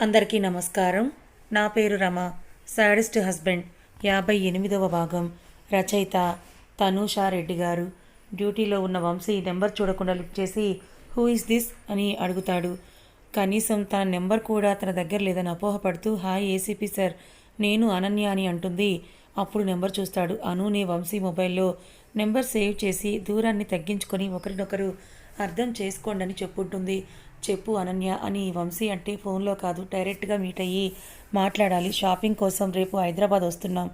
అందరికీ నమస్కారం. నా పేరు రమ. Saddest husband. యాభై ఎనిమిదవ భాగం. రచయిత తనూషా రెడ్డి గారు. డ్యూటీలో ఉన్న వంశీ నెంబర్ చూడకుండా లిఫ్ట్ చేసి హూ ఇస్ దిస్? అని అడుగుతాడు. కనీసం తన నెంబర్ కూడా తన దగ్గర లేదని అపోహపడుతూ హాయ్ ఏసీపీ సార్. నేను అనన్య అని అంటుంది. అప్పుడు నెంబర్ చూస్తాడు. అనునే వంశీ మొబైల్లో నెంబర్ సేవ్ చేసి దూరాన్ని తగ్గించుకొని ఒకరినొకరు అర్థం చేసుకోండి అని చెప్పుంటుంది. చెప్పు అనన్య అని వంశీ అంటే ఫోన్లో కాదు డైరెక్ట్గా మీట్ అయ్యి మాట్లాడాలి. షాపింగ్ కోసం రేపు హైదరాబాద్ వస్తున్నాం.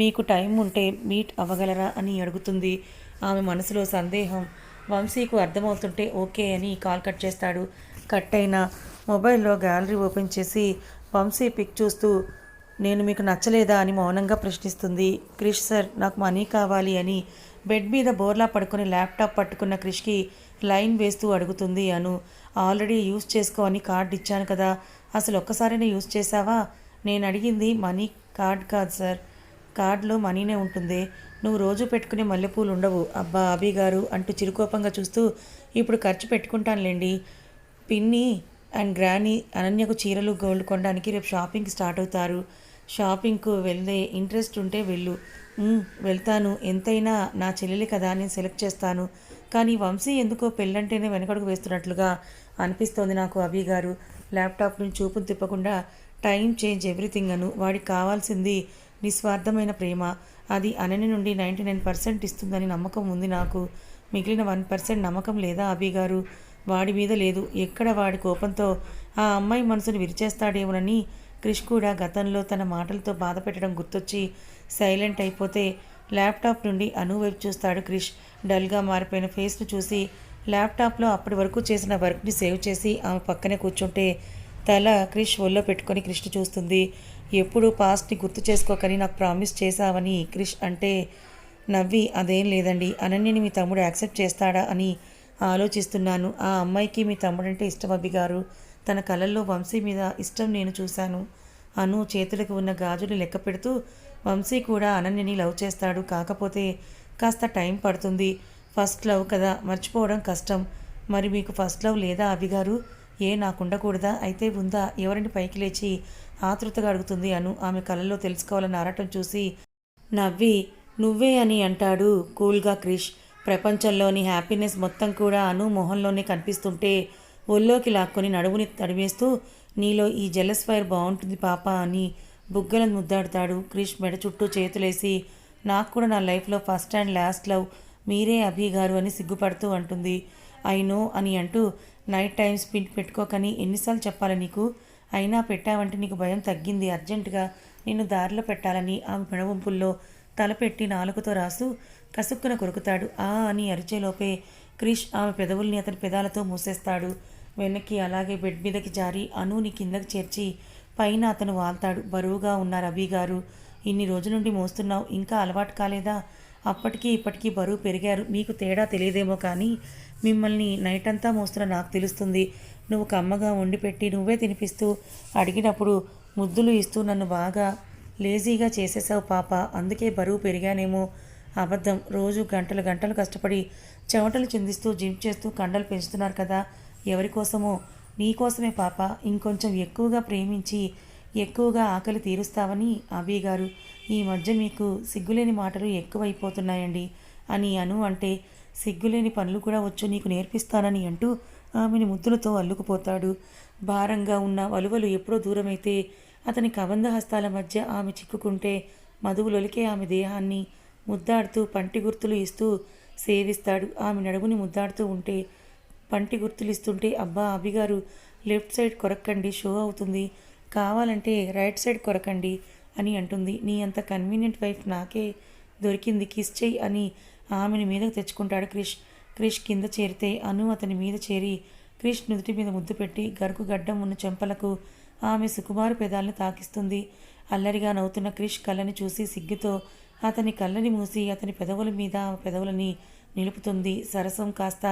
మీకు టైం ఉంటే మీట్ అవ్వగలరా అని అడుగుతుంది ఆమె మనసులో సందేహం. వంశీకు అర్థమవుతుంటే ఓకే అని కాల్ కట్ చేస్తాడు. కట్ అయిన మొబైల్లో గ్యాలరీ ఓపెన్ చేసి వంశీ పిక్ చూస్తూ నేను మీకు నచ్చలేదా అని మౌనంగా ప్రశ్నిస్తుంది. క్రిష్ సార్ నాకు మనీ కావాలి అని బెడ్ మీద బోర్లా పడుకుని ల్యాప్టాప్ పట్టుకున్న క్రిష్కి లైన్ వేస్తూ అడుగుతుంది అను. ఆల్రెడీ యూస్ చేసుకో అని కార్డ్ ఇచ్చాను కదా. అసలు ఒక్కసారైనా యూస్ చేసావా నేను అడిగింది మనీ కార్డ్ కాదు సార్. కార్డులో మనీనే ఉంటుంది. నువ్వు రోజు పెట్టుకునే మల్లెపూలు ఉండవు. అబ్బా అభి గారు అంటూ చిరుకోపంగా చూస్తూ ఇప్పుడు ఖర్చు పెట్టుకుంటానులేండి. పిన్ని అండ్ గ్రానీ అనన్యకు చీరలు గోల్డ్ కొనడానికి రేపు షాపింగ్ స్టార్ట్ అవుతారు. షాపింగ్కు వెళ్ళే ఇంట్రెస్ట్ ఉంటే వెళ్ళు. వెళ్తాను. ఎంతైనా నా చెల్లెలి కదా నేను సెలెక్ట్ చేస్తాను. కానీ వంశీ ఎందుకో పెళ్ళంటేనే వెనకడుగు వేస్తున్నట్లుగా అనిపిస్తోంది నాకు అభి గారు. ల్యాప్టాప్ నుంచి చూపును తిప్పకుండా టైం చేంజ్ ఎవ్రీథింగ్ అను వాడికి కావాల్సింది నిస్వార్థమైన ప్రేమ. అది అనని నుండి నైంటీ నైన్ పర్సెంట్ ఇస్తుందని నమ్మకం ఉంది నాకు. మిగిలిన వన్ పర్సెంట్ నమ్మకం లేదా అభి గారు? వాడి మీద లేదు. ఎక్కడ వాడి కోపంతో ఆ అమ్మాయి మనసును విరిచేస్తాడేమోనని క్రిష్ కూడా గతంలో తన మాటలతో బాధ పెట్టడం గుర్తొచ్చి సైలెంట్ అయిపోతే ల్యాప్టాప్ నుండి అను వైపు చూస్తాడు క్రిష్. డల్గా మారిపోయిన ఫేస్ను చూసి ల్యాప్టాప్లో అప్పటి వరకు చేసిన వర్క్ని సేవ్ చేసి ఆమె పక్కనే కూర్చుంటే తల క్రిష్ ఒళ్ళో పెట్టుకొని క్రిష్ని చూస్తుంది. ఎప్పుడు పాస్ట్ని గుర్తు చేసుకోకని నాకు ప్రామిస్ చేశావని క్రిష్ అంటే నవ్వి అదేం లేదండి అనన్యని మీ తమ్ముడు యాక్సెప్ట్ చేస్తాడా? అని ఆలోచిస్తున్నాను. ఆ అమ్మాయికి మీ తమ్ముడంటే ఇష్టం అబ్బి గారు. తన కళల్లో వంశీ మీద ఇష్టం నేను చూశాను. అను చేతులకు ఉన్న గాజులు లెక్క పెడుతూ వంశీ కూడా అనన్యని లవ్ చేస్తాడు. కాకపోతే కాస్త టైం పడుతుంది. ఫస్ట్ లవ్ కదా మర్చిపోవడం కష్టం. మరి మీకు ఫస్ట్ లవ్ లేదా అభి గారు? ఏ నాకు ఉండకూడదా అయితే ఉందా ఎవరిని పైకి లేచి ఆతృతగా అడుగుతుంది అను. ఆమె కళ్ళల్లో తెలుసుకోవాలని ఆరాటం చూసి నవ్వి నువ్వే అని అంటాడు కూల్గా క్రిష్. ప్రపంచంలోని హ్యాపీనెస్ మొత్తం కూడా అను మొహంలోనే కనిపిస్తుంటే ఒళ్ళోకి లాక్కొని నడుముని తడివేస్తూ నీలో ఈ జెలస్ ఫైర్ బాగుంటుంది పాప అని బుగ్గలను ముద్దాడుతాడు. క్రిష్ మెడ చుట్టూ చేతులేసి నాకు కూడా నా లైఫ్లో ఫస్ట్ అండ్ లాస్ట్ లవ్ మీరే అభి గారు అని సిగ్గుపడుతూ అంటుంది. అయినో అని అంటూ నైట్ టైం స్పిన్ పెట్టుకోకని ఎన్నిసార్లు చెప్పాలి నీకు? అయినా పెట్టావంటే నీకు భయం తగ్గింది. అర్జెంటుగా నిన్ను దారిలో పెట్టాలని ఆమె పెడవంపుల్లో తలపెట్టి నాలుకతో రాసు కసుక్కున కొరుకుతాడు. ఆ అని అరిచేలోపే క్రిష్ ఆమె పెదవుల్ని అతని పెదాలతో మూసేస్తాడు. వెనక్కి అలాగే బెడ్ మీదకి జారి అనుని కిందకి చేర్చి పైన అతను వాల్తాడు బరువుగా ఉన్న రవి గారు ఇన్ని రోజుల నుండి మోస్తున్నావు ఇంకా అలవాటు కాలేదా? అప్పటికి ఇప్పటికీ బరువు పెరిగారు. మీకు తేడా తెలియదేమో కానీ మిమ్మల్ని నైట్ అంతా మోస్తున్న నాకు తెలుస్తుంది. నువ్వు కమ్మగా వండి పెట్టి నువ్వే తినిపిస్తూ అడిగినప్పుడు ముద్దులు ఇస్తూ నన్ను బాగా లేజీగా చేసేసావు పాప. అందుకే బరువు పెరిగానేమో అబద్ధం. రోజు గంటలు గంటలు కష్టపడి చెమటలు చిందిస్తూ జిమ్ చేస్తూ కండలు పెంచుతున్నారు కదా. ఎవరి కోసమో నీకోసమే పాప ఇంకొంచెం ఎక్కువగా ప్రేమించి ఎక్కువగా ఆకలి తీరుస్తావని అభి గారు. ఈ మధ్య మీకు సిగ్గులేని మాటలు ఎక్కువైపోతున్నాయండి అని అను అంటే సిగ్గులేని పనులు కూడా వచ్చు నీకు నేర్పిస్తానని అంటూ ఆమెని ముద్దులతో అల్లుకుపోతాడు. భారంగా ఉన్న వలువలు ఎప్పుడో దూరమైతే అతని కబంధ హస్తాల మధ్య ఆమె చిక్కుకుంటే మధువులొలికే ఆమె దేహాన్ని ముద్దాడుతూ పంటి గుర్తులు ఇస్తూ సేవిస్తాడు. ఆమె నడుముని ముద్దాడుతూ ఉంటే పంటి గుర్తులు ఇస్తుంటే అబ్బా అభిగారు లెఫ్ట్ సైడ్ కొరక్కండి షో అవుతుంది. కావాలంటే రైట్ సైడ్ కొరకండి అని అంటుంది. నీ అంత కన్వీనియంట్ వైఫ్ నాకే దొరికింది కిస్ చెయ్యి అని ఆమెని మీదకు తెచ్చుకుంటాడు క్రిష్. క్రిష్ కింద చేరితే అను అతని మీద చేరి క్రిష్ నుదుటి మీద ముద్దు పెట్టి గరుకు గడ్డం ఉన్న చెంపలకు ఆమె సుకుమారు పెదాలను తాకిస్తుంది. అల్లరిగా నవ్వుతున్న క్రిష్ కళ్ళని చూసి సిగ్గుతో అతని కళ్ళని మూసి అతని పెదవుల మీద ఆమె పెదవులని నిలుపుతుంది. సరసం కాస్త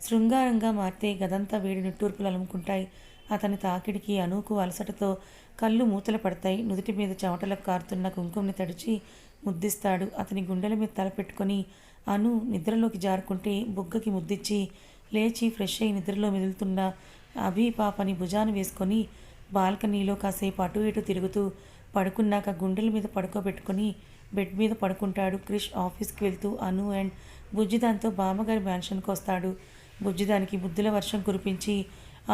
శృంగారంగా మారితే గదంతా వేడి నిట్టూర్పులు అలుముకుంటాయి. అతని తాకిడికి అనూకు అలసటతో కళ్ళు మూతలు పడతాయి. నుదుటి మీద చెమటలకు కారుతున్న కుంకుమని తడిచి ముద్దిస్తాడు. అతని గుండెల మీద తల పెట్టుకొని అను నిద్రలోకి జారుకుంటే బుగ్గకి ముద్దిచ్చి లేచి ఫ్రెష్ అయి నిద్రలో మెదులుతున్న అభి పాపని భుజాన వేసుకొని బాల్కనీలో కాసేపు అటు ఇటు తిరుగుతూ పడుకున్నాక గుండెల మీద పడుకోబెట్టుకొని బెడ్ మీద పడుకుంటాడు. క్రిష్ ఆఫీస్కి వెళ్తూ అను అండ్ బుజ్జి దాంతో బామ్మగారి మ్యాన్షన్కి వస్తాడు బుజ్జిదానికి బుద్ధుల వర్షం కురిపించి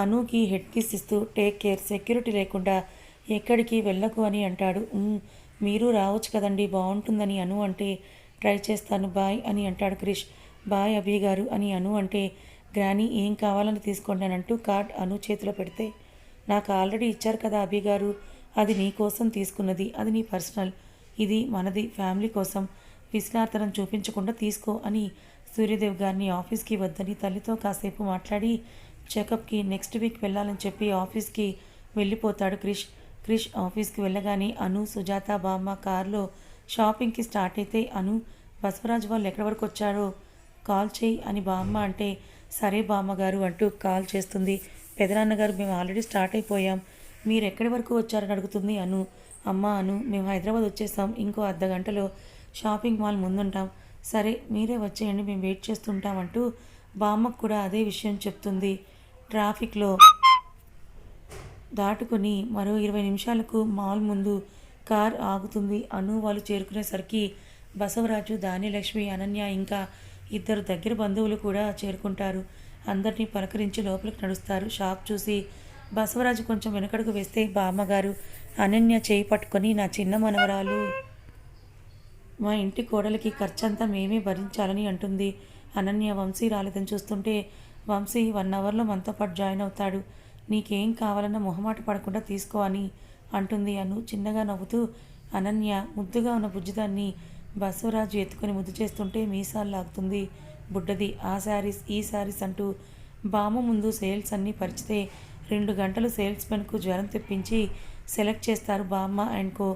అనుకి హెడ్ కిస్ ఇస్తూ టేక్ కేర్ సెక్యూరిటీ లేకుండా ఎక్కడికి వెళ్ళకు అని అంటాడు. మీరు రావచ్చు కదండి బాగుంటుందని అను అంటే ట్రై చేస్తాను బాయ్ అని అంటాడు క్రిష్. బాయ్ అభి గారు అని అను అంటే గ్రానీ ఏం కావాలని తీసుకోండి అని అంటూ కార్డ్ అను చేతిలో పెడితే నాకు ఆల్రెడీ ఇచ్చారు కదా అభి గారు అది నీ కోసం తీసుకున్నది అది నీ పర్సనల్ ఇది మనది ఫ్యామిలీ కోసం విశ్లార్థనం చూపించకుండా తీసుకో అని సూర్యదేవ్ గారిని ఆఫీస్కి వద్దని తల్లితో కాసేపు మాట్లాడి చెకప్కి నెక్స్ట్ వీక్ వెళ్ళాలని చెప్పి ఆఫీస్కి వెళ్ళిపోతాడు క్రిష్. క్రిష్ ఆఫీస్కి వెళ్ళగానే అను సుజాత బామ్మ కారులో షాపింగ్కి స్టార్ట్ అయితే అను బసవరాజు వాళ్ళు ఎక్కడి వరకు వచ్చారో కాల్ చేయి అని బామ్మ అంటే సరే బామ్మగారు అంటూ కాల్ చేస్తుంది. పెదనాన్నగారు మేము ఆల్రెడీ స్టార్ట్ అయిపోయాం. మీరు ఎక్కడి వరకు వచ్చారని అడుగుతుంది అను. అమ్మ అను మేము హైదరాబాద్ వచ్చేసాం. ఇంకో అర్ధ గంటలో షాపింగ్ మాల్ ముందుంటాం. సరే మీరే వచ్చేయండి మేము వెయిట్ చేస్తుంటామంటూ బామ్మకు కూడా అదే విషయం చెప్తుంది. ట్రాఫిక్లో దాటుకుని మరో ఇరవై నిమిషాలకు మాల్ ముందు కార్ ఆగుతుంది. అను వాళ్ళు చేరుకునేసరికి బసవరాజు దానిలక్ష్మి అనన్య ఇంకా ఇద్దరు దగ్గర బంధువులు కూడా చేరుకుంటారు. అందరినీ పలకరించి లోపలికి నడుస్తారు. షాప్ చూసి బసవరాజు కొంచెం వెనకడుగు వేస్తే బామ్మగారు అనన్య చేయి పట్టుకొని నా చిన్న మనవరాలు మా ఇంటి కోడలికి ఖర్చంతా మేమే భరించాలని అంటుంది. అనన్య వంశీ రాలేదని చూస్తుంటే వంశీ వన్ అవర్లో మనతో పాటు జాయిన్ అవుతాడు. నీకేం కావాలన్నా మొహమాట పడకుండా తీసుకో అని అంటుంది అను. చిన్నగా నవ్వుతూ అనన్య ముద్దుగా ఉన్న బుజ్జిదాన్ని బసవరాజు ఎత్తుకొని ముద్దు చేస్తుంటే మీసాలు లాగుతుంది. బుడ్డది ఆ శారీస్ ఈ శారీస్ అంటూ బామ్మ ముందు సేల్స్ అన్నీ పరిచితే రెండు గంటలు సేల్స్ మెన్కు జ్వరం తెప్పించి సెలెక్ట్ చేస్తారు బామ్మ అండ్ కో.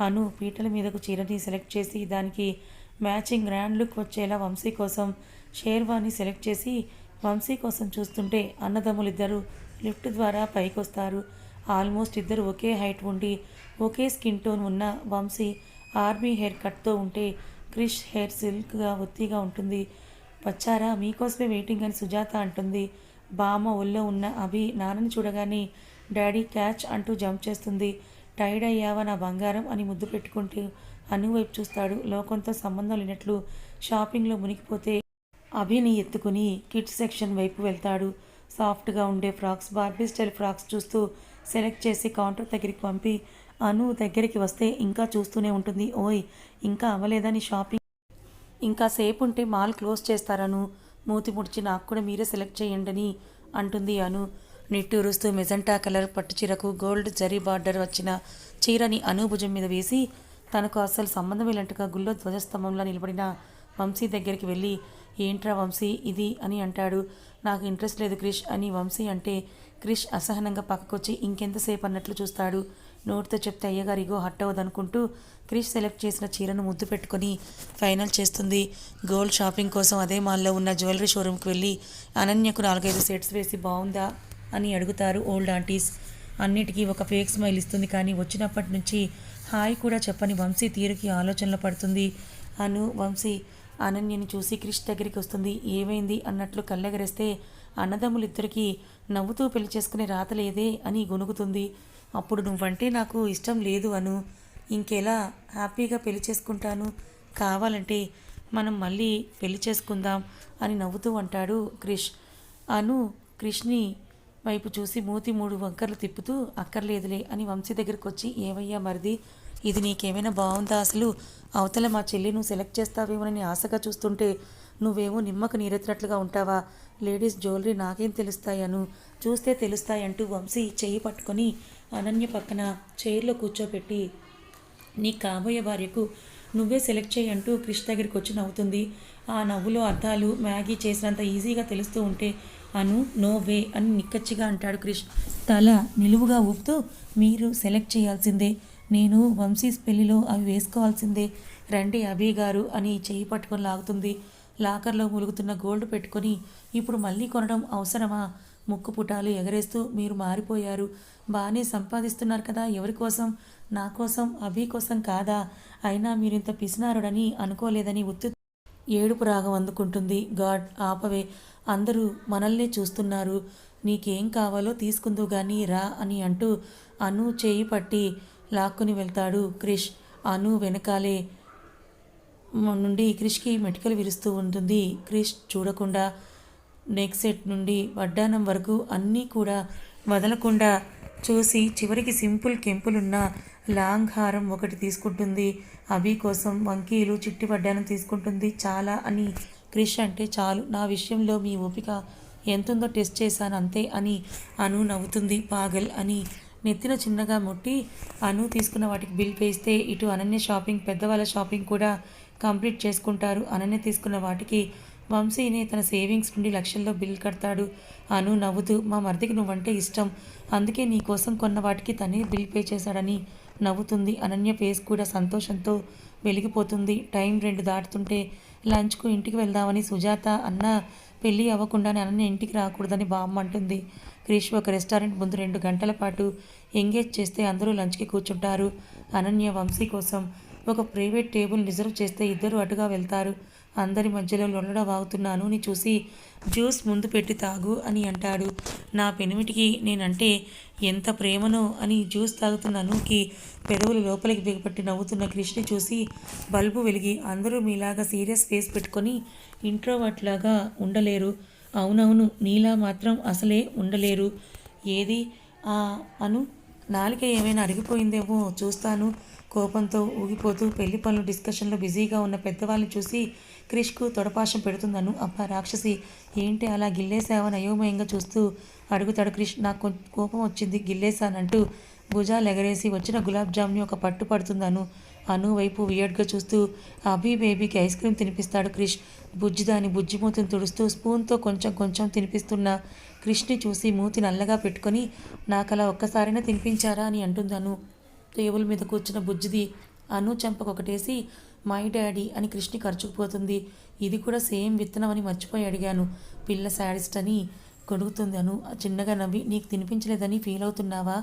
అను పీటల మీదకు చీరని సెలెక్ట్ చేసి దానికి మ్యాచింగ్ గ్రాండ్ లుక్ వచ్చేలా వంశీ కోసం షేర్వాని సెలెక్ట్ చేసి వంశీ కోసం చూస్తుంటే అన్నదమ్ములిద్దరూ లిఫ్ట్ ద్వారా పైకి వస్తారు ఆల్మోస్ట్ ఇద్దరు ఒకే హైట్ ఉండి ఒకే స్కిన్ టోన్ ఉన్న వంశీ ఆర్మీ హెయిర్ కట్తో ఉంటే క్రిష్ హెయిర్ సిల్క్గా ఒత్తిగా ఉంటుంది. వచ్చారా? మీకోసమే వెయిటింగ్ అని సుజాత అంటుంది. బామ్మ ఒళ్ళో ఉన్న అభి నాన్నని చూడగానే డాడీ క్యాచ్ అంటూ జంప్ చేస్తుంది. టైర్డ్ అయ్యావా నా బంగారం అని ముద్దు పెట్టుకుంటూ అను వైపు చూస్తాడు. లోకంతో సంబంధం లేనట్లు షాపింగ్లో మునిగిపోతే అభిని ఎత్తుకుని కిడ్స్ సెక్షన్ వైపు వెళ్తాడు. సాఫ్ట్గా ఉండే ఫ్రాక్స్ బార్బీ స్టైల్ ఫ్రాక్స్ చూస్తూ సెలెక్ట్ చేసి కౌంటర్ దగ్గరికి పంపి అను దగ్గరికి వస్తే ఇంకా చూస్తూనే ఉంటుంది. ఓయ్ ఇంకా అవ్వలేదని షాపింగ్? ఇంకా సేపు ఉంటే మాల్ క్లోజ్ చేస్తారను. మూతి ముడిచి నాకు కూడా మీరే సెలెక్ట్ చేయండి అని అంటుంది అను. నిట్టూరుస్తూ మెజంటా కలర్ పట్టు చీరకు గోల్డ్ జరీ బార్డర్ వచ్చిన చీరని అనుభుజం మీద వేసి తనకు అసలు సంబంధం లేనట్టుగా గుళ్ళో ధ్వజస్తంభంలో నిలబడిన వంశీ దగ్గరికి వెళ్ళి ఏంట్రా వంశీ ఇది? అని అంటాడు. నాకు ఇంట్రెస్ట్ లేదు క్రిష్ అని వంశీ అంటే క్రిష్ అసహనంగా పక్కకొచ్చి ఇంకెంతసేపు అన్నట్లు చూస్తాడు. నోటితో చెప్తే అయ్యగారు ఇగో హట్ అవ్వదనుకుంటూ క్రిష్ సెలెక్ట్ చేసిన చీరను ముద్దు పెట్టుకొని ఫైనల్ చేస్తుంది. గోల్డ్ షాపింగ్ కోసం అదే మాల్లో ఉన్న జ్యువెలరీ షోరూమ్కి వెళ్ళి అనన్యకు నాలుగైదు సెట్స్ వేసి బాగుందా అని అడుగుతారు ఓల్డ్ ఆంటీస్. అన్నిటికీ ఒక ఫేక్ స్మైల్ ఇస్తుంది కానీ వచ్చినప్పటి నుంచి హాయ్ కూడా చెప్పని వంశీ తీరుకి ఆలోచనలో పడుతుంది. అను వంశీ అనన్యని చూసి క్రిష్ దగ్గరికి వస్తుంది. ఏమైంది? అన్నట్లు కళ్ళెగరేస్తే అన్నదమ్ములిద్దరికీ నవ్వుతూ పెళ్ళి చేసుకునే రాత లేదే అని గొనుగుతుంది అప్పుడు నువ్వంటే నాకు ఇష్టం లేదు అను. ఇంకెలా హ్యాపీగా పెళ్ళి చేసుకుంటాను? కావాలంటే మనం మళ్ళీ పెళ్ళి చేసుకుందాం అని నవ్వుతూ అంటాడు క్రిష్. అను క్రిష్ని వైపు చూసి మూతి మూడు వంకర్లు తిప్పుతూ అక్కర్లేదులే అని వంశీ దగ్గరికి వచ్చి ఏవయ్యా మరిది ఇది నీకేమైనా బాగుందా అసలు? అవతల మా చెల్లి నువ్వు సెలెక్ట్ చేస్తావేమోనని ఆశగా చూస్తుంటే నువ్వేమో నిమ్మకు నీరెత్తినట్లుగా ఉంటావా? లేడీస్ జ్యువెలరీ నాకేం తెలుస్తాయను చూస్తే తెలుస్తాయంటూ వంశీ చెయ్యి పట్టుకొని అనన్య పక్కన చైర్లో కూర్చోబెట్టి నీ కాబోయే భార్యకు నువ్వే సెలెక్ట్ చేయంటూ క్రిష్ దగ్గరికి వచ్చి నవ్వుతుంది. ఆ నవ్వులో అర్థాలు మ్యాగీ చేసినంత ఈజీగా తెలుస్తూ ఉంటే అను నో వే అని నిక్కచ్చిగా అంటాడు క్రిష్ తల నిలువుగా ఊపుతూ మీరు సెలెక్ట్ చేయాల్సిందే. నేను వంశీస్ పెళ్ళిలో అవి వేసుకోవాల్సిందే. రండి అభి గారు అని చేయి పట్టుకొని లాగుతుంది. లాకర్లో ములుగుతున్న గోల్డ్ పెట్టుకొని ఇప్పుడు మళ్ళీ కొనడం అవసరమా? ముక్కు పుటాలు ఎగరేస్తూ మీరు మారిపోయారు. బాగానే సంపాదిస్తున్నారు కదా ఎవరి కోసం? నా కోసం అభి కోసం కాదా? అయినా మీరు ఇంత పిసినారుడని అనుకోలేదని ఉత్తు ఏడుపు రాగం అందుకుంటుంది. గాడ్ ఆపవే. అందరూ మనల్నే చూస్తున్నారు. నీకేం కావాలో తీసుకుందో గాని రా అని అంటూ అను చేయి పట్టి లాక్కుని వెళ్తాడు క్రిష్. అను వెనకాలే నుండి క్రిష్కి మెటికలు విరుస్తూ ఉంటుంది. క్రిష్ చూడకుండా నెక్ సెట్ నుండి వడ్డానం వరకు అన్నీ కూడా వదలకుండా చూసి చివరికి సింపుల్ కెంపులున్న లాంగ్ హారం ఒకటి తీసుకుంటుంది. అవి కోసం వంకీలు చిట్టి వడ్డానం తీసుకుంటుంది చాలా అని క్రిష్ అంటే చాలు నా విషయంలో మీ ఓపిక ఎంతుందో టెస్ట్ చేశాను అంతే అని అను నవ్వుతుంది పాగల్ అని. నెత్తిన చిన్నగా ముట్టి అను తీసుకున్న వాటికి బిల్ వేస్తే ఇటు అనన్య షాపింగ్ పెద్దవాళ్ళ షాపింగ్ కూడా కంప్లీట్ చేసుకుంటారు. అనన్య తీసుకున్న వాటికి వంశీనే తన సేవింగ్స్ నుండి లక్షల్లో బిల్ కడతాడు. అను నవ్వుతూ మా మరిదికి నువ్వంటే ఇష్టం అందుకే నీ కోసం కొన్న వాటికి తనే బిల్ పే చేశాడని నవ్వుతుంది. అనన్య ఫేస్ కూడా సంతోషంతో వెలిగిపోతుంది. టైం రెండు దాటుతుంటే లంచ్కు ఇంటికి వెళ్దామని సుజాత అన్న పెళ్ళి అవ్వకుండానే అనన్య ఇంటికి రాకూడదని బామ్మ అంటుంది. క్రిష్ ఒక రెస్టారెంట్ ముందు రెండు గంటల పాటు ఎంగేజ్ చేస్తే అందరూ లంచ్కి కూర్చుంటారు. అనన్య వంశీ కోసం ఒక ప్రైవేట్ టేబుల్ రిజర్వ్ చేస్తే ఇద్దరు అటుగా వెళ్తారు. అందరి మధ్యలో లొల్లడ వాగుతున్నాను నీ చూసి జ్యూస్ ముందు పెట్టి తాగు అని అంటాడు. నా పెనిమిటికి నేనంటే ఎంత ప్రేమనో అని జ్యూస్ తాగుతున్నానుకి పెదవులు లోపలికి బిగపట్టి నవ్వుతున్న కృష్ణని చూసి బల్బు వెలిగి అందరూ మీలాగా సీరియస్ ఫేస్ పెట్టుకొని ఇంట్రోవర్ట్ లాగా ఉండలేరు. అవునవును నీలా మాత్రం అసలే ఉండలేరు. ఏది? ఆ అను నాలిక ఏమైనా అరిగిపోయిందేమో చూస్తాను. కోపంతో ఊగిపోతూ పెళ్ళి పనులు డిస్కషన్లో బిజీగా ఉన్న పెద్దవాళ్ళని చూసి క్రిష్కు తొడపాశం పెడుతుందను. అబ్బా రాక్షసి ఏంటి అలా గిల్లేసావని అయోమయంగా చూస్తూ అడుగుతాడు క్రిష్. నాకు కొం- కోపం వచ్చింది. గిల్లేసానంటూ భుజాలు ఎగరేసి వచ్చిన గులాబ్ జామ్ని ఒక పట్టు పడుతుందను. అను వైపు వియర్డ్గా చూస్తూ అభి బేబీకి ఐస్ క్రీమ్ తినిపిస్తాడు క్రిష్. బుజ్జి దాని బుజ్జి మూతిని తుడుస్తూ స్పూన్తో కొంచెం కొంచెం తినిపిస్తున్న. క్రిష్ని చూసి మూతి నల్లగా పెట్టుకొని నాకలా ఒక్కసారైనా తినిపించారా అని అంటుందను. టేబుల్ మీద కూర్చున్న బుజ్జిది అను చెంపకొకటేసి మై డాడీ అని కృష్ణి ఖర్చుకుపోతుంది ఇది కూడా సేమ్ విత్తనం అని మర్చిపోయి అడిగాను. పిల్ల శాడిస్ట్ అని కొడుకుతుంది అను. చిన్నగా నవ్వి నీకు తినిపించలేదని ఫీల్ అవుతున్నావా?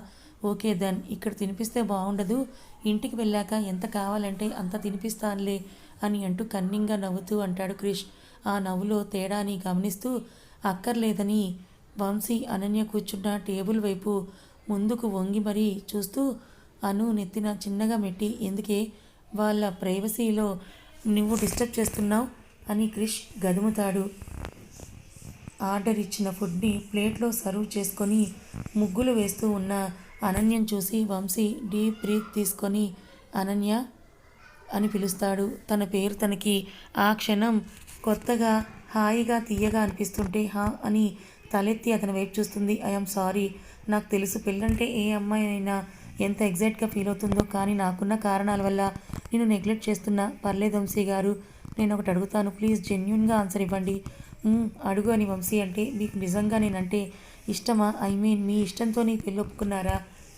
ఓకే దెన్ ఇక్కడ తినిపిస్తే బాగుండదు ఇంటికి వెళ్ళాక ఎంత కావాలంటే అంత తినిపిస్తానులే అని అంటూ కన్నింగా నవ్వుతూ అంటాడు క్రిష్ ఆ నవ్వులో తేడాని గమనిస్తూ అక్కర్లేదని వంశీ అనన్య కూర్చున్న టేబుల్ వైపు ముందుకు వంగి మరీ చూస్తూ అను నెత్తిన చిన్నగా మెట్టి ఎందుకే? వాళ్ళ ప్రైవసీలో నువ్వు డిస్టర్బ్ చేస్తున్నావు అని క్రిష్ గదుముతాడు. ఆర్డర్ ఇచ్చిన ఫుడ్ని ప్లేట్లో సర్వ్ చేసుకొని ముగ్గులు వేస్తూ ఉన్న అనన్యం చూసి వంశీ డీప్ బ్రీత్ తీసుకొని అనన్య అని పిలుస్తాడు. తన పేరు తనకి ఆ క్షణం కొత్తగా హాయిగా తీయగా అనిపిస్తుంటే హా అని తలెత్తి అతని వైపు చూస్తుంది. I'm sorry. నాకు తెలుసు పెళ్ళంటే ఏ అమ్మాయి అయినా ఎంత ఎగ్జైట్గా ఫీల్ అవుతుందో కానీ నాకున్న కారణాల వల్ల నేను నెగ్లెక్ట్ చేస్తున్నా. పర్లేదు వంశీ గారు నేను ఒకటి అడుగుతాను. ప్లీజ్ జెన్యున్గా ఆన్సర్ ఇవ్వండి. అడుగు అని వంశీ అంటే మీకు నిజంగా నేనంటే ఇష్టమా? ఐ మీన్ మీ ఇష్టంతో నీ పెళ్ళి ఒప్పుకున్నారా?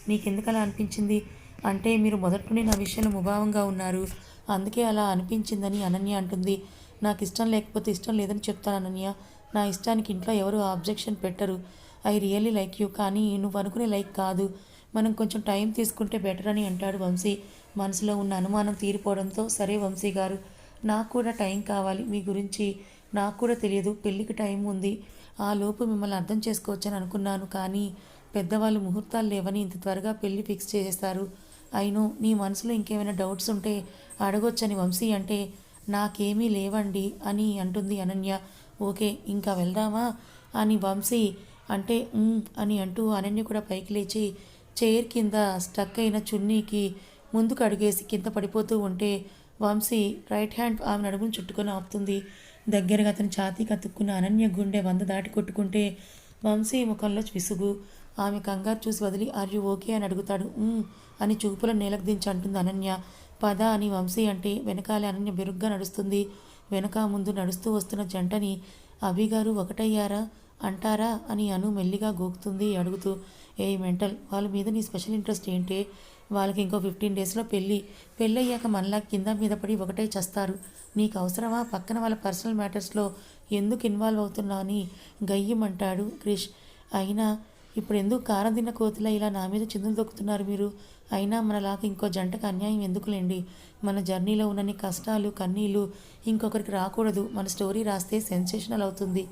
నీకెందుకు అలా అనిపించింది? అంటే మీరు మొదట్లోనే నా విషయంలో ముభావంగా ఉన్నారు. అందుకే అలా అనిపించిందని అనన్య అంటుంది. నాకు ఇష్టం లేకపోతే ఇష్టం లేదని చెప్తాను అనన్య. నా ఇష్టానికి ఇంట్లో ఎవరు ఆబ్జెక్షన్ పెట్టరు. ఐ రియల్లీ లైక్ యూ కానీ నువ్వు అనుకునే లైక్ కాదు. మనం కొంచెం టైం తీసుకుంటే బెటర్ అని అంటాడు వంశీ. మనసులో ఉన్న అనుమానం తీరిపోవడంతో సరే వంశీ గారు నాకు కూడా టైం కావాలి మీ గురించి నాకు కూడా తెలియదు పెళ్ళికి టైం ఉంది. ఆ లోపు మిమ్మల్ని అర్థం చేసుకోవచ్చని అనుకున్నాను కానీ పెద్దవాళ్ళు ముహూర్తాలు లేవని ఇంత త్వరగా పెళ్ళి ఫిక్స్ చేసేస్తారు. అయినో నీ మనసులో ఇంకేమైనా డౌట్స్ ఉంటే అడగొచ్చని వంశీ అంటే నాకేమీ లేవండి అని అంటుంది అనన్య. ఓకే ఇంకా వెళ్దామా అని వంశీ అంటే అని అంటూ అనన్య కూడా పైకి లేచి చైర్ కింద స్టక్ అయిన చున్నీకి ముందుకు అడుగేసి కింద పడిపోతూ ఉంటే వంశీ రైట్ హ్యాండ్ ఆమె నడుమును చుట్టుకొని ఆపుతుంది. దగ్గరగా అతని ఛాతీ కతుక్కున్న అనన్య గుండె వంద దాటి కొట్టుకుంటే వంశీ ముఖంలో విసుగు. ఆమె కంగారు చూసి వదిలి ఆర్యు ఓకే? అని అడుగుతాడు. అని చూపులను నేలకు దించి అంటుంది అనన్య. పద అని వంశీ అంటే వెనకాలే అనన్య బెరుగ్గా నడుస్తుంది. వెనక ముందు నడుస్తూ వస్తున్న జంటని అభిగారు ఒకటయ్యారా? అంటారా అని అను మెల్లిగా గోకుతుంది అడుగుతూ ఏ మెంటల్ వాళ్ళ మీద నీ స్పెషల్ ఇంట్రెస్ట్ ఏంటి? వాళ్ళకి ఇంకో ఫిఫ్టీన్ డేస్లో పెళ్ళి. పెళ్ళయ్యాక మనలా కింద మీద పడి ఒకటే చేస్తారు. నీకు అవసరమా? పక్కన వాళ్ళ పర్సనల్ మ్యాటర్స్లో ఎందుకు ఇన్వాల్వ్ అవుతున్నావు అని గయ్యమంటాడు క్రిష్. అయినా ఇప్పుడు ఎందుకు కారం తిన్న కోతిలా ఇలా నా మీద చిందులు దొక్కుతున్నారు మీరు? అయినా మనలాగా ఇంకో జంటకు అన్యాయం ఎందుకులేండి? మన జర్నీలో ఉన్నన్ని కష్టాలు కన్నీళ్ళు ఇంకొకరికి రాకూడదు. మన స్టోరీ రాస్తే సెన్సేషనల్ అవుతుంది.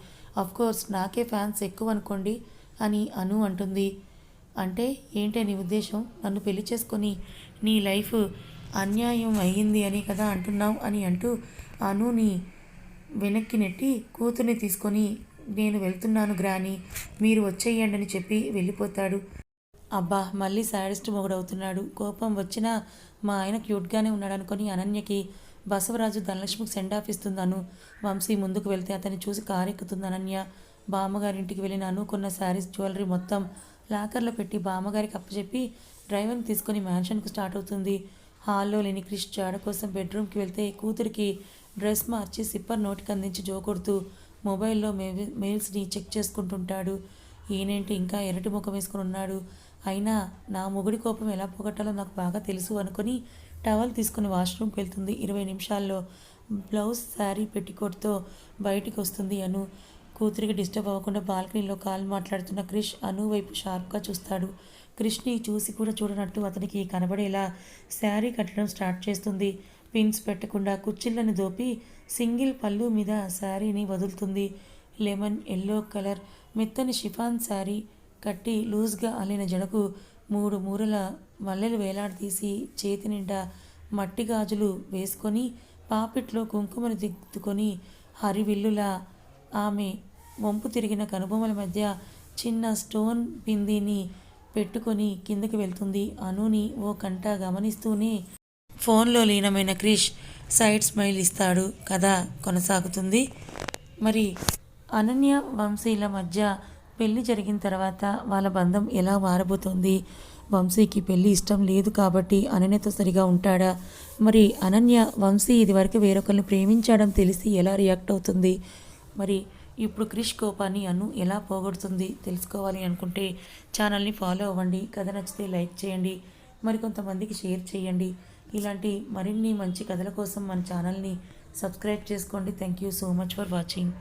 కోర్స్ నాకే ఫ్యాన్స్ ఎక్కువ అనుకోండి అని అను అంటుంది. అంటే ఏంటే నీ ఉద్దేశం? నన్ను పెళ్ళి చేసుకొని నీ లైఫ్ అన్యాయం అయ్యింది అని కదా అంటున్నావు అని అంటూ అనుని వెనక్కి నెట్టి కూతుర్ని తీసుకొని నేను వెళ్తున్నాను గ్రాని మీరు వచ్చేయండి అని చెప్పి వెళ్ళిపోతాడు. అబ్బా మళ్ళీ సాడెస్ట్ మొగుడవుతున్నాడు. కోపం వచ్చినా మా ఆయన క్యూట్గానే ఉన్నాడు అనుకొని అనన్యకి బసవరాజు ధనలక్ష్మికి సెండ్ ఆఫ్ ఇస్తుందను. వంశీ ముందుకు వెళ్తే అతన్ని చూసి కారెక్కుతుంది అనన్య. బామ్మగారింటికి వెళ్ళిన అను కొన్న శారీస్ జ్యువెలరీ మొత్తం లాకర్లో పెట్టి బామ్మగారికి అప్పచెప్పి డ్రైవర్ని తీసుకొని మ్యాన్షన్కి స్టార్ట్ అవుతుంది. హాల్లో లేని క్రిష్ జాడ కోసం బెడ్రూమ్కి వెళ్తే కూతురికి డ్రెస్ మార్చి సిప్పర్ నోటికి అందించి జోకొడుతూ మొబైల్లో మెయిల్స్ని చెక్ చేసుకుంటుంటాడు. ఈయనేంటి ఇంకా ఎరటి ముఖం వేసుకుని ఉన్నాడు. అయినా నా మొగుడి కోపం ఎలా పోగొట్టాలో నాకు బాగా తెలుసు అనుకొని టవల్ తీసుకుని వాష్రూమ్కి వెళ్తుంది. ఇరవై నిమిషాల్లో బ్లౌజ్ శారీ పెట్టికోట్తో బయటికి వస్తుంది అను. కూతురికి డిస్టర్బ్ అవ్వకుండా బాల్కనీలో కాల్ మాట్లాడుతున్న క్రిష్ అను వైపు షార్ప్గా చూస్తాడు. క్రిష్ని చూసి కూడా చూడనట్టు అతనికి కనబడేలా శారీ కట్టడం స్టార్ట్ చేస్తుంది. పిన్స్ పెట్టకుండా కుచ్చిళ్ళని దోపి సింగిల్ పళ్ళు మీద శారీని వదులుతుంది. లెమన్ ఎల్లో కలర్ మెత్తని షిఫాన్ శారీ కట్టి లూజ్గా అల్లిన జడకు మూడు మూరల మల్లెలు వేలాడదీసి చేతి నిండా మట్టి గాజులు వేసుకొని పాపిట్లో కుంకుమను దిద్దుకొని హరివిల్లులా ఆమె వంపు తిరిగిన కనుబొమ్మల మధ్య చిన్న స్టోన్ బిందీని పెట్టుకొని కిందకి వెళ్తుంది. అనుని ఓ కంట గమనిస్తూనే ఫోన్లో లీనమైన క్రిష్ సైడ్ స్మైల్ ఇస్తాడు. కథ కొనసాగుతుంది. మరి అనన్య వంశీల మధ్య పెళ్ళి జరిగిన తర్వాత వాళ్ళ బంధం ఎలా మారబోతోంది? వంశీకి పెళ్ళి ఇష్టం లేదు కాబట్టి అనన్యతో సరిగా ఉంటాడా? మరి అనన్య వంశీ ఇదివరకు వేరొకరిని ప్రేమించడం తెలిసి ఎలా రియాక్ట్ అవుతుంది? మరి ఇప్పుడు క్రిష్ కోపాన్ని అను ఎలా పోగొడుతుంది తెలుసుకోవాలి అనుకుంటే ఛానల్ని ఫాలో అవ్వండి. కథ నచ్చితే లైక్ చేయండి. మరికొంతమందికి షేర్ చేయండి. ఇలాంటి మరిన్ని మంచి కథల కోసం మన ఛానల్ని సబ్స్క్రైబ్ చేసుకోండి. Thank you so much for watching.